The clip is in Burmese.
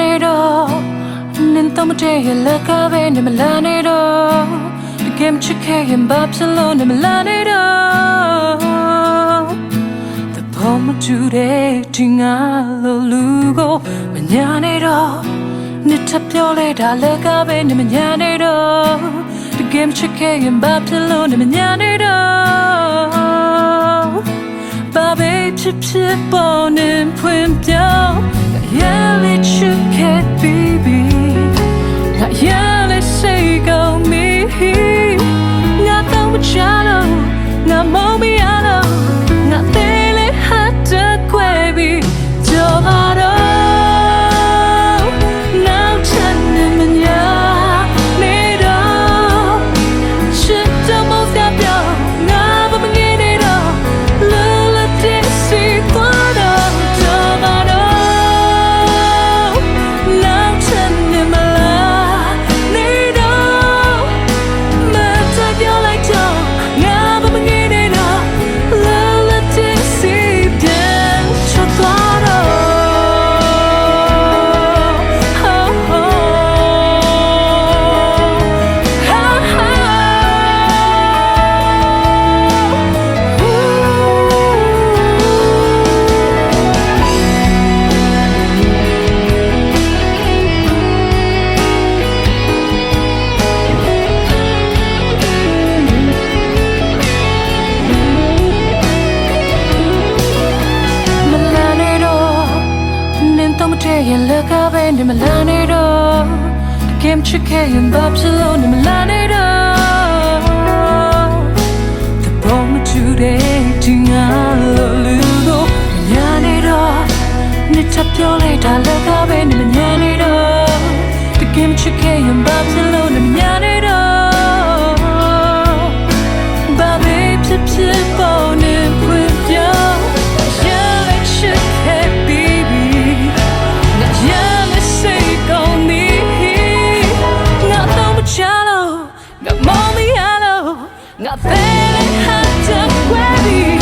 နေတော့နင်တော့မတည့်ရလက်ကပဲနေမလာနေတော့ဒီကမ်ချစ်ခဲ့ရင်ဘာဖြစ်လို့နေမလာနေတော့တပေါ်မတူတဲ့ဒီငါလိုလူကိုမညာနေတော့နှစ်ထပ်ပြောလဲတာလက်ကပဲနေမညာနေတော့ဒီကမ်ချစ်ခဲ့ရင်ဘာဖြစ်လို့နေမညာနေတော့ဘာပဲဖြစ်ဖြစ်ပေါ်နေဖွင့်ပြောင်း ခဲ့ရင်လက်ကပဲနေမလာနေတော့တကယ်ချစ်ခဲ့ရင်ဘာဖြစ်လို့နေမလာနေတော့ The bomb today ဒီငါလိုလူတို့ညာနေတော့နေချပြောလိုက်တာလက်ကပဲနေမညာနေတော့တကယ်ချစ်ခဲ့ရင်ဘာဖြစ်လို့ がべれはじゃくわり